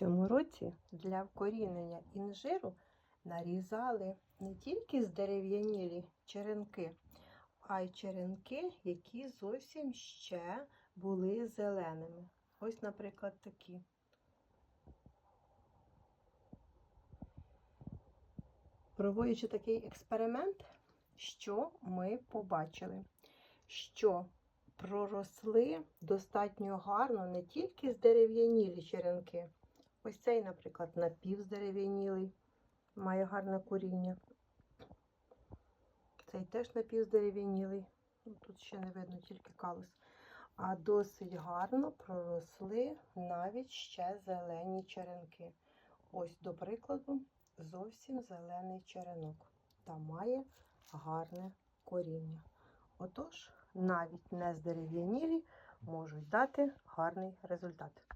цьому році для вкорінення інжиру нарізали не тільки здерев'янілі черенки, а й черенки, які зовсім ще були зеленими. Ось, наприклад, такі. Проводячи такий експеримент, що ми побачили? Що проросли достатньо гарно не тільки здерев'янілі черенки. Ось цей, наприклад, напівздерев'янілий, має гарне коріння. Цей теж напівздерев'янілий. Ну, Тут ще не видно тільки калус. А досить гарно проросли навіть ще зелені черенки. Ось, до прикладу, зовсім зелений черенок та має гарне коріння. Отож, навіть не здерев'янілі можуть дати гарний результат.